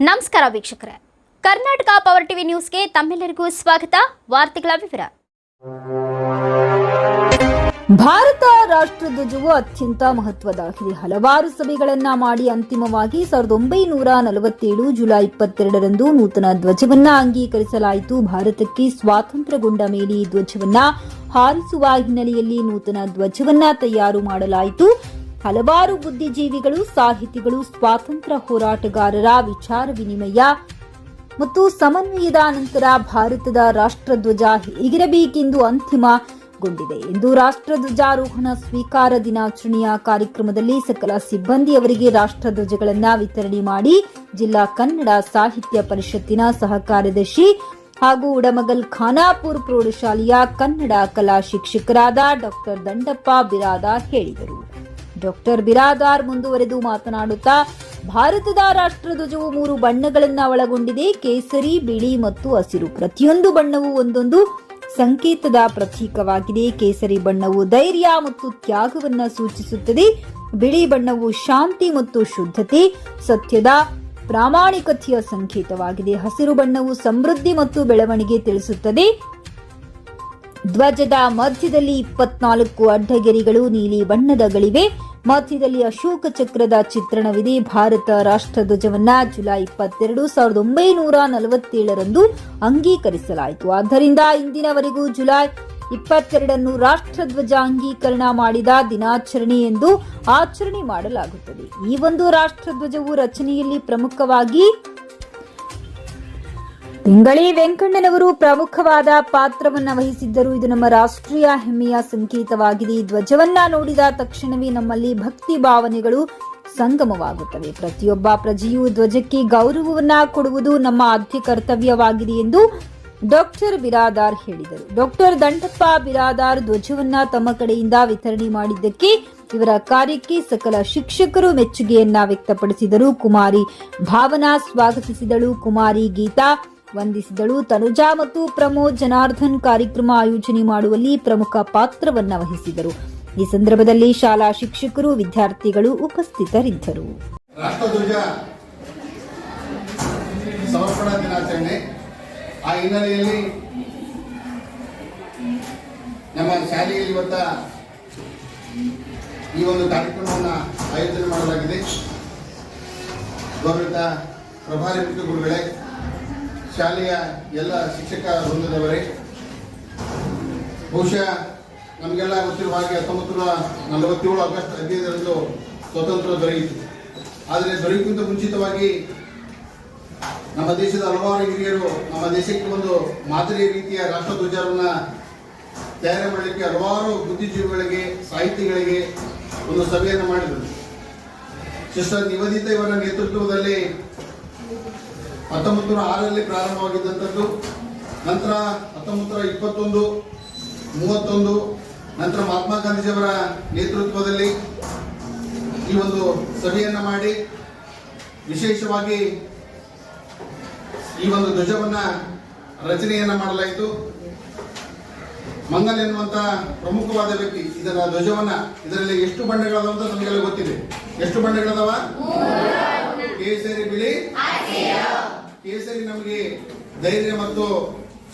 ನಮಸ್ಕಾರ ವೀಕ್ಷಕರೇ. Karnataka power TV ನ್ಯೂಸ್ಗೆ ತಮ್ಮೆಲ್ಲರಿಗೂ ಸ್ವಾಗತ. ವಾರ್ತೆಗಳ ವಿವರ. ಭಾರತ ರಾಷ್ಟ್ರಧ್ವಜವು ಅತ್ಯಂತ ಮಹತ್ವದಾಗಿದೆ ಹಲವಾರು ಸಭೆಗಳನ್ನ ಮಾಡಿ ಅಂತಿಮವಾಗಿ ಸಾವಿರದ ಒಂಬೈನೂರ ನಲವತ್ತೇಳು ಜುಲೈ ಇಪ್ಪತ್ತೆರಡರಂದು ನೂತನ ಧ್ವಜವನ್ನ ಅಂಗೀಕರಿಸಲಾಯಿತು. ಭಾರತಕ್ಕೆ ಸ್ವಾತಂತ್ರ್ಯಗೊಂಡ ಮೇಲೆ ಈ ಧ್ವಜವನ್ನ ಹಾರಿಸುವ ಹಿನ್ನೆಲೆಯಲ್ಲಿ ನೂತನ ಧ್ವಜವನ್ನ ತಯಾರು ಮಾಡಲಾಯಿತು. ಹಲವಾರು ಬುದ್ಧಿಜೀವಿಗಳು, ಸಾಹಿತಿಗಳು, ಸ್ವಾತಂತ್ರ್ಯ ಹೋರಾಟಗಾರರ ವಿಚಾರ ವಿನಿಮಯ ಮತ್ತು ಸಮನ್ವಯದ ನಂತರ ಭಾರತದ ರಾಷ್ಟ್ರಧ್ವಜ ಹೇಗಿರಬೇಕೆಂದು ಅಂತಿಮಗೊಂಡಿದೆ ಎಂದು ರಾಷ್ಟ್ರಧ್ವಜಾರೋಹಣ ಸ್ವೀಕಾರ ದಿನಾಚರಣೆಯ ಕಾರ್ಯಕ್ರಮದಲ್ಲಿ ಸಕಲ ಸಿಬ್ಬಂದಿಯವರಿಗೆ ರಾಷ್ಟ್ರಧ್ವಜಗಳನ್ನು ವಿತರಣೆ ಮಾಡಿ ಜಿಲ್ಲಾ ಕನ್ನಡ ಸಾಹಿತ್ಯ ಪರಿಷತ್ತಿನ ಸಹಕಾರ್ಯದರ್ಶಿ ಹಾಗೂ ಉಡಮಗಲ್ ಖಾನಾಪುರ್ ಪ್ರೌಢಶಾಲೆಯ ಕನ್ನಡ ಕಲಾ ಶಿಕ್ಷಕರಾದ ಡಾಕ್ಟರ್ ದಂಡಪ್ಪ ಬಿರಾದಾರ್ ಹೇಳಿದರು. ಡಾಕ್ಟರ್ ಬಿರಾದಾರ್ ಮುಂದುವರೆದು ಮಾತನಾಡುತ್ತಾ, ಭಾರತದ ರಾಷ್ಟ್ರಧ್ವಜವು ಮೂರು ಬಣ್ಣಗಳನ್ನು ಒಳಗೊಂಡಿದೆ, ಕೇಸರಿ, ಬಿಳಿ ಮತ್ತು ಹಸಿರು. ಪ್ರತಿಯೊಂದು ಬಣ್ಣವು ಒಂದೊಂದು ಸಂಕೇತದ ಪ್ರತೀಕವಾಗಿದೆ. ಕೇಸರಿ ಬಣ್ಣವು ಧೈರ್ಯ ಮತ್ತು ತ್ಯಾಗವನ್ನು ಸೂಚಿಸುತ್ತದೆ. ಬಿಳಿ ಬಣ್ಣವು ಶಾಂತಿ ಮತ್ತು ಶುದ್ಧತೆ, ಸತ್ಯದ ಪ್ರಾಮಾಣಿಕತೆಯ ಸಂಕೇತವಾಗಿದೆ. ಹಸಿರು ಬಣ್ಣವು ಸಮೃದ್ಧಿ ಮತ್ತು ಬೆಳವಣಿಗೆ ತಿಳಿಸುತ್ತದೆ. ಧ್ವಜದ ಮಧ್ಯದಲ್ಲಿ ಇಪ್ಪತ್ನಾಲ್ಕು ಅಡ್ಡಗೆರೆಗಳು, ನೀಲಿ ಬಣ್ಣದಗಳಿವೆ. ಮಧ್ಯದಲ್ಲಿ ಅಶೋಕ ಚಕ್ರದ ಚಿತ್ರಣವಿದೆ. ಭಾರತ ರಾಷ್ಟ್ರಧ್ವಜವನ್ನ ಜುಲೈ ಇಪ್ಪತ್ತೆರಡು ಸಾವಿರದ ಒಂಬೈನೂರ ನಲವತ್ತೇಳರಂದು ಅಂಗೀಕರಿಸಲಾಯಿತು. ಆದ್ದರಿಂದ ಇಂದಿನವರೆಗೂ ಜುಲೈ ಇಪ್ಪತ್ತೆರಡನ್ನು ರಾಷ್ಟ್ರಧ್ವಜ ಅಂಗೀಕರಣ ಮಾಡಿದ ದಿನಾಚರಣೆ ಎಂದು ಆಚರಣೆ ಮಾಡಲಾಗುತ್ತದೆ. ಈ ಒಂದು ರಾಷ್ಟ್ರಧ್ವಜವು ರಚನೆಯಲ್ಲಿ ಪ್ರಮುಖವಾಗಿ ತಿಂಗಳಿ ವೆಂಕಣ್ಣನವರು ಪ್ರಮುಖವಾದ ಪಾತ್ರವನ್ನ ವಹಿಸಿದ್ದರು. ಇದು ನಮ್ಮ ರಾಷ್ಟ್ರೀಯ ಹೆಮ್ಮೆಯ ಸಂಕೇತವಾಗಿದೆ. ಈ ಧ್ವಜವನ್ನ ನೋಡಿದ ತಕ್ಷಣವೇ ನಮ್ಮಲ್ಲಿ ಭಕ್ತಿ ಭಾವನೆಗಳು ಸಂಗಮವಾಗುತ್ತವೆ. ಪ್ರತಿಯೊಬ್ಬ ಪ್ರಜೆಯು ಧ್ವಜಕ್ಕೆ ಗೌರವವನ್ನ ಕೊಡುವುದು ನಮ್ಮ ಆದ್ಯ ಕರ್ತವ್ಯವಾಗಿದೆ ಎಂದು ಡಾಕ್ಟರ್ ಬಿರಾದಾರ್ ಹೇಳಿದರು. ಡಾಕ್ಟರ್ ದಂಡಪ್ಪ ಬಿರಾದಾರ್ ಧ್ವಜವನ್ನ ತಮ್ಮ ಕಡೆಯಿಂದ ವಿತರಣೆ ಮಾಡಿದ್ದಕ್ಕೆ ಇವರ ಕಾರ್ಯಕ್ಕೆ ಸಕಲ ಶಿಕ್ಷಕರು ಮೆಚ್ಚುಗೆಯನ್ನ ವ್ಯಕ್ತಪಡಿಸಿದರು. ಕುಮಾರಿ ಭಾವನಾ ಸ್ವಾಗತಿಸಿದಳು. ಕುಮಾರಿ ಗೀತಾ ವಂದಿಸಿದಳು ತನುಜಾ ಮತ್ತು ಪ್ರಮೋದ್ ಜನಾರ್ಧನ್ ಕಾರ್ಯಕ್ರಮ ಆಯೋಜನೆ ಮಾಡುವಲ್ಲಿ ಪ್ರಮುಖ ಪಾತ್ರವನ್ನ ವಹಿಸಿದರು. ಈ ಸಂದರ್ಭದಲ್ಲಿ ಶಾಲಾ ಶಿಕ್ಷಕರು, ವಿದ್ಯಾರ್ಥಿಗಳು ಉಪಸ್ಥಿತರಿದ್ದರು. ಸಮರ್ಪಣಾ ದಿನಾಚರಣೆ. ಆ ಹಿನ್ನೆಲೆಯಲ್ಲಿ ನಮ್ಮ ಶಾಲೆಯಲ್ಲಿ ಇವತ್ತ ಈ ಒಂದು ಕಾರ್ಯಕ್ರಮವನ್ನು ಆಯೋಜನೆ ಮಾಡಲಾಗಿದೆ. ಗೌರವಿತ ಪ್ರಭಾರಿ ಮುಖ್ಯ ಗುರುಗಳೇ ಶಾಲೆಯ ಎಲ್ಲ ಶಿಕ್ಷಕ ವೃಂದದವರೇ, ಬಹುಶಃ ನಮಗೆಲ್ಲ ಗೊತ್ತಿರುವ ಹಾಗೆ ಹತ್ತೊಂಬತ್ತು ನೂರ ನಲವತ್ತೇಳು ಆಗಸ್ಟ್ ಹದಿನೈದರಂದು ಸ್ವತಂತ್ರ ದೊರೆಯಿತು. ಆದರೆ ದೊರೆಯುವುದಕ್ಕಿಂತ ಮುಂಚಿತವಾಗಿ ನಮ್ಮ ದೇಶದ ಹಲವಾರು ಹಿರಿಯರು ನಮ್ಮ ದೇಶಕ್ಕೆ ಒಂದು ಮಾದರಿಯ ರೀತಿಯ ರಾಷ್ಟ್ರಧ್ವಜವನ್ನ ತಯಾರು ಮಾಡಲಿಕ್ಕೆ ಹಲವಾರು ಬುದ್ಧಿಜೀವಿಗಳಿಗೆ, ಸಾಹಿತಿಗಳಿಗೆ ಒಂದು ಸಭೆಯನ್ನು ಮಾಡಿದರು. ಸಿಸ್ಟರ್ ನಿವೇದಿತ ಇವರ ನೇತೃತ್ವದಲ್ಲಿ ಹತ್ತೊಂಬತ್ತು ನೂರ ಆರರಲ್ಲಿ ಪ್ರಾರಂಭವಾಗಿದ್ದಂಥದ್ದು ನಂತರ ಹತ್ತೊಂಬತ್ತು ನೂರ ಇಪ್ಪತ್ತೊಂದು ಮೂವತ್ತೊಂದು ನಂತರ ಮಹಾತ್ಮ ಗಾಂಧೀಜಿಯವರ ನೇತೃತ್ವದಲ್ಲಿ ಈ ಒಂದು ಸಭೆಯನ್ನು ಮಾಡಿ ವಿಶೇಷವಾಗಿ ಈ ಒಂದು ಧ್ವಜವನ್ನ ರಚನೆಯನ್ನ ಮಾಡಲಾಯಿತು. ಮಂಗಲ್ ಎನ್ನುವಂತ ಪ್ರಮುಖವಾದ ವ್ಯಕ್ತಿ ಇದರ ಧ್ವಜವನ್ನ ಇದರಲ್ಲಿ ಎಷ್ಟು ಬಣ್ಣಗಳದಾವ ಅಂತ ನಮಗೆಲ್ಲ ಗೊತ್ತಿದೆ. ಎಷ್ಟು ಬಣ್ಣಗಳದಾವ ಕೇಸರಿ ಬಿಳಿ ಕೇಸರಿ ನಮಗೆ ಧೈರ್ಯ ಮತ್ತು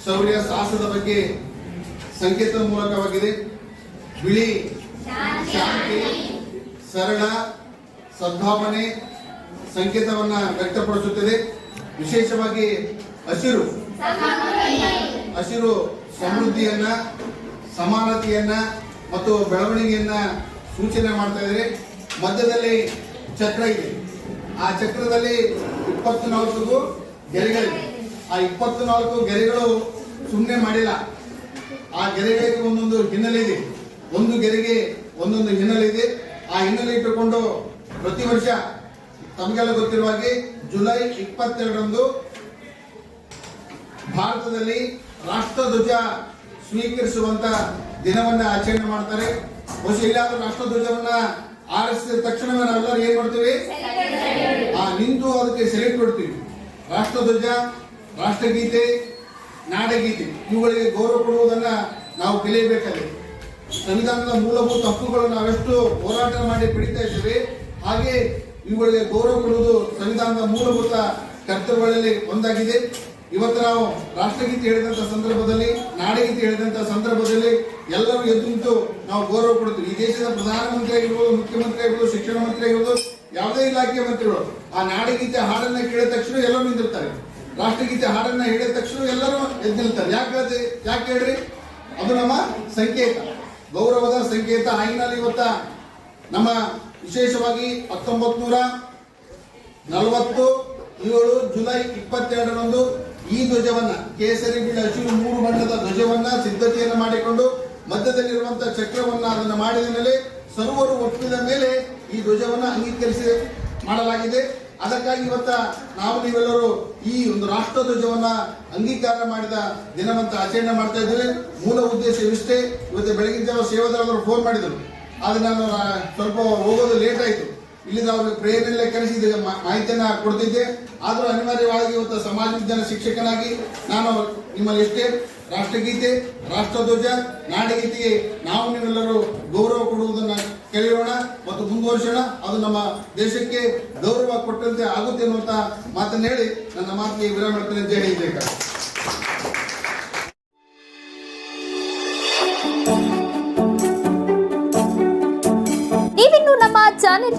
ಶೌರ್ಯ ಸಾಹಸದ ಬಗ್ಗೆ ಸಂಕೇತದ ಮೂಲಕವಾಗಿದೆ. ಬಿಳಿ ಶಾಂತಿ, ಸರಳ ಸದ್ಭಾವನೆ ಸಂಕೇತವನ್ನ ವ್ಯಕ್ತಪಡಿಸುತ್ತದೆ. ವಿಶೇಷವಾಗಿ ಹಸಿರು ಹಸಿರು ಸಮೃದ್ಧಿಯನ್ನ, ಸಮಾನತೆಯನ್ನ ಮತ್ತು ಬೆಳವಣಿಗೆಯನ್ನ ಸೂಚನೆ ಮಾಡ್ತಾ ಇದ್ದಾರೆ. ಮಧ್ಯದಲ್ಲಿ ಚಕ್ರ ಇದೆ. ಆ ಚಕ್ರದಲ್ಲಿ ಇಪ್ಪತ್ನಾಲ್ಕು ಗೆರೆಗಳಿವೆ. ಆ ಇಪ್ಪತ್ತು ನಾಲ್ಕು ಗೆರೆಗಳು ಸುಮ್ಮನೆ ಮಾಡಿಲ್ಲ. ಆ ಗೆರೆಗಳಿಗೆ ಒಂದೊಂದು ಹಿನ್ನೆಲೆ ಇದೆ. ಒಂದು ಗೆರೆಗೆ ಒಂದೊಂದು ಹಿನ್ನೆಲೆ ಇದೆ. ಆ ಹಿನ್ನೆಲೆ ಇಟ್ಟುಕೊಂಡು ಪ್ರತಿ ವರ್ಷ ತಮಗೆಲ್ಲ ಗೊತ್ತಿರುವ ಹಾಗೆ ಜುಲೈ ಇಪ್ಪತ್ತೆರಡರಂದು ಭಾರತದಲ್ಲಿ ರಾಷ್ಟ್ರಧ್ವಜ ಸ್ವೀಕರಿಸುವಂತ ದಿನವನ್ನ ಆಚರಣೆ ಮಾಡ್ತಾರೆ. ಬಹುಶಃ ಇಲ್ಲಾದ್ರೂ ರಾಷ್ಟ್ರಧ್ವಜವನ್ನ ಆರಿಸಿದ ತಕ್ಷಣವೇ ನಾವೆಲ್ಲರೂ ಏನ್ ಮಾಡ್ತೀವಿ? ಆ ನಿಂತು ಅದಕ್ಕೆ ಸೆಲೆಕ್ಟ್ ಕೊಡ್ತೀವಿ ರಾಷ್ಟ್ರಧ್ವಜ, ರಾಷ್ಟ್ರಗೀತೆ, ನಾಡಗೀತೆ, ಇವುಗಳಿಗೆ ಗೌರವ ಕೊಡುವುದನ್ನು ನಾವು ಕಲಿಯಬೇಕಾಗಿದೆ ಸಂವಿಧಾನದ ಮೂಲಭೂತ ಹಕ್ಕುಗಳು ನಾವೆಷ್ಟು ಹೋರಾಟ ಮಾಡಿ ಪಡಿತಾ ಇದ್ದೇವೆ, ಹಾಗೆ ಇವುಗಳಿಗೆ ಗೌರವ ಕೊಡುವುದು ಸಂವಿಧಾನದ ಮೂಲಭೂತ ಕರ್ತವ್ಯಗಳಲ್ಲಿ ಒಂದಾಗಿದೆ. ಇವತ್ತು ನಾವು ರಾಷ್ಟ್ರಗೀತೆ ಹೇಳಿದಂತ ಸಂದರ್ಭದಲ್ಲಿ, ನಾಡಗೀತೆ ಹೇಳಿದಂತ ಸಂದರ್ಭದಲ್ಲಿ ಎಲ್ಲರೂ ಎದ್ದು ನಾವು ಗೌರವ ಕೊಡ್ತೀವಿ ಈ ದೇಶದ ಪ್ರಧಾನಮಂತ್ರಿ ಆಗಿರ್ಬೋದು ಮುಖ್ಯಮಂತ್ರಿ ಆಗಿರ್ಬೋದು ಶಿಕ್ಷಣ ಮಂತ್ರಿ ಆಗಿರ್ಬೋದು ಯಾವುದೇ ಇಲಾಖೆಯ ಮಂತ್ರಿಗಳು, ಆ ನಾಡಗೀತೆ ಹಾಡನ್ನ ಕೇಳಿದ ತಕ್ಷಣ ಎಲ್ಲರೂ ನಿಂತಿರ್ತಾರೆ. ರಾಷ್ಟ್ರಗೀತೆ ಹಾಡನ್ನ ಹೇಳಿದ ತಕ್ಷಣ ಎಲ್ಲರೂ ಎದ್ದು ನಿಲ್ತಾರೆ. ಯಾಕೆ ಯಾಕೆ ಹೇಳ್ರಿ? ಅದು ನಮ್ಮ ಸಂಕೇತ. ಗೌರವದ ಸಂಕೇತ. ಆಗಿನಲ್ಲಿ ಇವತ್ತ ನಮ್ಮ ವಿಶೇಷವಾಗಿ ಹತ್ತೊಂಬತ್ತು ನೂರ ನಲವತ್ತು ಏಳು ಜುಲೈ ಇಪ್ಪತ್ತೆರಡರಂದು ಈ ಧ್ವಜವನ್ನ ಕೇಸರಿ ಬಿಳಿ ಹಸಿರು ಮೂರು ಬಣ್ಣದ ಧ್ವಜವನ್ನ ಸಿದ್ಧತೆಯನ್ನು ಮಾಡಿಕೊಂಡು ಮಧ್ಯದಲ್ಲಿರುವಂತಹ ಚಕ್ರವನ್ನ ಅದನ್ನ ಮಾಡಿದ ಮೇಲೆ ಸರ್ವರು ಒಪ್ಪಿದ ಮೇಲೆ ಈ ಧ್ವಜವನ್ನ ಅಂಗೀಕರಿಸಿ ಮಾಡಲಾಗಿದೆ. ಅದಕ್ಕಾಗಿ ಇವತ್ತ ನಾವು ನೀವೆಲ್ಲರೂ ಈ ಒಂದು ರಾಷ್ಟ್ರ ಧ್ವಜವನ್ನ ಅಂಗೀಕಾರ ಮಾಡಿದ ದಿನವಂತ ಆಚರಣೆ ಮಾಡ್ತಾ ಇದ್ದೇವೆ. ಮೂಲ ಉದ್ದೇಶ ಇಷ್ಟೇ ಇವತ್ತು ಬೆಳಗಿನ ಜಾವ ಸೇವಾದಾರರು ಫೋನ್ ಮಾಡಿದರು. ಆದ್ರೆ ನಾನು ಸ್ವಲ್ಪ ಹೋಗೋದು ಲೇಟ್ ಆಯ್ತು. ಇಲ್ಲಿಂದ ಅವ್ರಿಗೆ ಪ್ರೇರಣೆಯಲ್ಲೇ ಕರೆಸಿದ ಮಾಹಿತಿಯನ್ನ ಕೊಡ್ತಿದ್ದೆ. ಆದರೂ ಅನಿವಾರ್ಯವಾಗಿ ಇವತ್ತು ಸಮಾಜ ವಿಜ್ಞಾನ ಶಿಕ್ಷಕನಾಗಿ ನಾನು ನಿಮ್ಮಲ್ಲಿ ಎಷ್ಟೇ ರಾಷ್ಟ್ರಗೀತೆ, ರಾಷ್ಟ್ರಧ್ವಜ, ನಾಡಗೀತೆಗೆ ನಾವು ನೀವೆಲ್ಲರೂ ಗೌರವ ಕೊಡುವುದನ್ನ ಕೇಳೋಣ ಮತ್ತು ಮುಂದುವರಿಸೋಣ. ಅದು ನಮ್ಮ ದೇಶಕ್ಕೆ ಗೌರವ ಕೊಟ್ಟಂತೆ ಆಗುತ್ತೆ ಅನ್ನುವಂತ ಮಾತನ್ನು ಹೇಳಿ ನನ್ನ ಮಾತಿಗೆ ವಿರಾಮ ಮಾಡ್ತೇನೆ ಜೈ ಹಿಂದ್